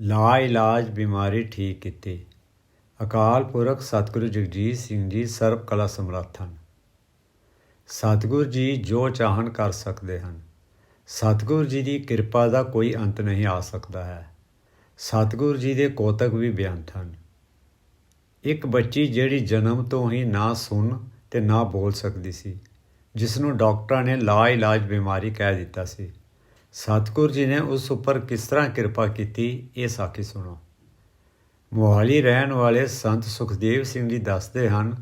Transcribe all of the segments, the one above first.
ਲਾ ਇਲਾਜ ਬਿਮਾਰੀ ਠੀਕ ਕੀਤੀ। ਅਕਾਲ ਪੁਰਖ ਸਤਿਗੁਰੂ ਜਗਜੀਤ ਸਿੰਘ ਜੀ ਸਰਬ ਕਲਾ ਸਮਰੱਥ ਹਨ ਸਤਿਗੁਰੂ ਜੀ ਜੋ ਚਾਹਣ ਕਰ ਸਕਦੇ ਹਨ। ਸਤਿਗੁਰੂ ਜੀ ਦੀ ਕਿਰਪਾ ਦਾ ਕੋਈ ਅੰਤ ਨਹੀਂ ਆ ਸਕਦਾ ਹੈ। ਸਤਿਗੁਰੂ ਜੀ ਦੇ ਕੋਤਕ ਵੀ ਬੇਅੰਤ ਹਨ। ਇੱਕ ਬੱਚੀ ਜਿਹੜੀ ਜਨਮ ਤੋਂ ਹੀ ਨਾ ਸੁਣ ਤੇ ਨਾ ਬੋਲ ਸਕਦੀ ਸੀ ਜਿਸ ਨੂੰ ਡਾਕਟਰਾਂ ਨੇ ਲਾ ਇਲਾਜ ਬਿਮਾਰੀ ਕਹਿ ਦਿੱਤਾ ਸੀ। ਸਤਿਗੁਰੂ ਜੀ ਨੇ ਉਸ ਉੱਪਰ ਕਿਸ ਤਰ੍ਹਾਂ ਕਿਰਪਾ ਕੀਤੀ, ਇਹ ਸਾਖੀ ਸੁਣੋ। ਮੋਹਾਲੀ ਰਹਿਣ ਵਾਲੇ ਸੰਤ ਸੁਖਦੇਵ ਸਿੰਘ ਜੀ ਦੱਸਦੇ ਹਨ,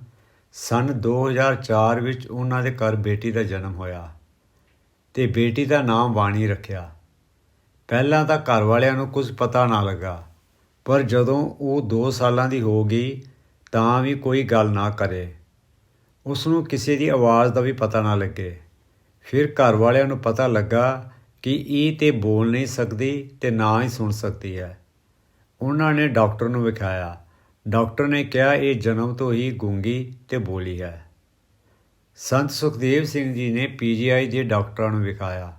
ਸਨ 2004 ਵਿੱਚ ਉਹਨਾਂ ਦੇ ਘਰ ਬੇਟੀ ਦਾ ਜਨਮ ਹੋਇਆ ਤੇ ਬੇਟੀ ਦਾ ਨਾਮ ਬਾਣੀ ਰੱਖਿਆ। ਪਹਿਲਾਂ ਤਾਂ ਘਰ ਵਾਲਿਆਂ ਨੂੰ ਕੁਝ ਪਤਾ ਨਾ ਲੱਗਾ, ਪਰ ਜਦੋਂ ਉਹ 2 ਸਾਲਾਂ ਦੀ ਹੋ ਗਈ ਤਾਂ ਵੀ ਕੋਈ ਗੱਲ ਨਾ ਕਰੇ। ਉਸ ਨੂੰ ਕਿਸੇ ਦੀ ਆਵਾਜ਼ ਦਾ ਵੀ ਪਤਾ ਨਾ ਲੱਗੇ। ਫਿਰ ਘਰ ਵਾਲਿਆਂ ਨੂੰ ਪਤਾ ਲੱਗਾ ਕਿ ਇਹ ਤੇ ਬੋਲ ਨਹੀਂ ਸਕਦੀ ਤੇ ਨਾ ਹੀ ਸੁਣ ਸਕਦੀ ਹੈ। ਉਹਨਾਂ ਨੇ ਡਾਕਟਰ ਨੂੰ ਵਿਖਾਇਆ। ਡਾਕਟਰ ਨੇ ਕਿਹਾ, ਇਹ ਜਨਮ ਤੋਂ ਹੀ ਗੂੰਗੀ ਤੇ ਬੋਲੀ ਹੈ। ਸੰਤ ਸੁਖਦੇਵ ਸਿੰਘ ਜੀ ਨੇ ਪੀਜੀਆਈ ਦੇ ਡਾਕਟਰਾਂ ਨੂੰ ਵਿਖਾਇਆ।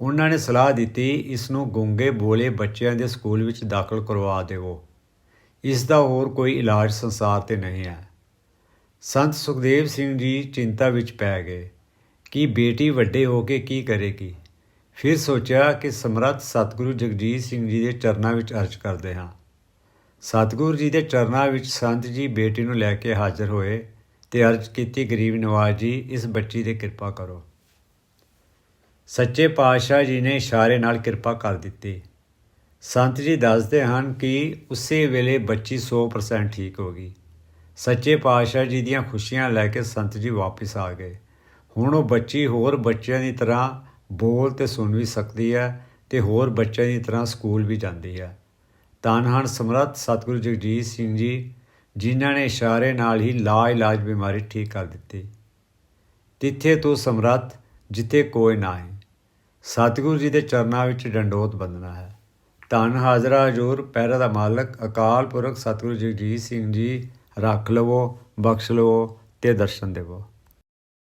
ਉਹਨਾਂ ਨੇ ਸਲਾਹ ਦਿੱਤੀ, ਇਸ ਨੂੰ ਗੂੰਗੇ ਬੋਲੇ ਬੱਚਿਆਂ ਦੇ ਸਕੂਲ ਵਿੱਚ ਦਾਖਲ ਕਰਵਾ ਦੇਵੋ ਇਸ ਦਾ ਹੋਰ ਕੋਈ ਇਲਾਜ ਸੰਸਾਰ ਤੇ ਨਹੀਂ ਹੈ। ਸੰਤ ਸੁਖਦੇਵ ਸਿੰਘ ਜੀ ਚਿੰਤਾ ਵਿੱਚ ਪੈ ਗਏ ਕਿ ਬੇਟੀ ਵੱਡੇ ਹੋ ਕੇ ਕੀ ਕਰੇਗੀ। ਫਿਰ ਸੋਚਿਆ ਕਿ ਸਮਰੱਥ ਸਤਿਗੁਰੂ ਜਗਜੀਤ ਸਿੰਘ ਜੀ ਦੇ ਚਰਨਾਂ ਵਿੱਚ ਅਰਜ਼ ਕਰਦੇ ਹਾਂ। ਸਤਿਗੁਰੂ ਜੀ ਦੇ ਚਰਨਾਂ ਵਿੱਚ ਸੰਤ ਜੀ ਬੇਟੀ ਨੂੰ ਲੈ ਕੇ ਹਾਜ਼ਰ ਹੋਏ ਤੇ ਅਰਜ਼ ਕੀਤੀ, ਗਰੀਬ ਨਵਾਜ਼ ਜੀ, ਇਸ ਬੱਚੀ ਤੇ ਕਿਰਪਾ ਕਰੋ। ਸੱਚੇ ਪਾਤਸ਼ਾਹ ਜੀ ਨੇ ਇਸ਼ਾਰੇ ਨਾਲ ਕਿਰਪਾ ਕਰ ਦਿੱਤੀ। ਸੰਤ ਜੀ ਦੱਸਦੇ ਹਨ ਕਿ ਉਸੇ ਵੇਲੇ ਬੱਚੀ 100% ਠੀਕ ਹੋ ਗਈ। ਸੱਚੇ ਪਾਤਸ਼ਾਹ ਜੀ ਦੀਆਂ ਖੁਸ਼ੀਆਂ ਲੈ ਕੇ ਸੰਤ ਜੀ ਵਾਪਸ ਆ ਗਏ। ਹੁਣ ਉਹ ਬੱਚੀ ਹੋਰ ਬੱਚਿਆਂ ਦੀ ਤਰ੍ਹਾਂ ਬੋਲ ਤੇ ਸੁਣ ਵੀ ਸਕਦੀ ਹੈ ਤੇ ਹੋਰ ਬੱਚਿਆਂ ਦੀ ਤਰ੍ਹਾਂ ਸਕੂਲ ਵੀ ਜਾਂਦੀ ਹੈ ਧੰਨ ਹਨ ਸਮਰੱਥ ਸਤਿਗੁਰੂ ਜਗਜੀਤ ਸਿੰਘ ਜੀ, ਜਿਨ੍ਹਾਂ ਨੇ ਇਸ਼ਾਰੇ ਨਾਲ ਹੀ ਲਾ ਇਲਾਜ ਬਿਮਾਰੀ ਠੀਕ ਕਰ ਦਿੱਤੀ। ਤਿੱਥੇ ਤੋਂ ਸਮਰੱਥ ਜਿੱਥੇ ਕੋਈ ਨਾ ਹੈ ਸਤਿਗੁਰੂ ਜੀ ਦੇ ਚਰਨਾਂ ਵਿੱਚ ਡੰਡੋਤ ਬੰਦਨਾ ਹੈ। ਧੰਨ ਹਾਜ਼ਰਾ ਹਜੂਰ ਪੈਰਾ ਦਾ ਮਾਲਕ, ਅਕਾਲ ਪੁਰਖ ਸਤਿਗੁਰੂ ਜਗਜੀਤ ਸਿੰਘ ਜੀ, ਰੱਖ ਲਵੋ, ਬਖਸ਼ ਲਵੋ ਤੇ ਦਰਸ਼ਨ ਦੇਵੋ।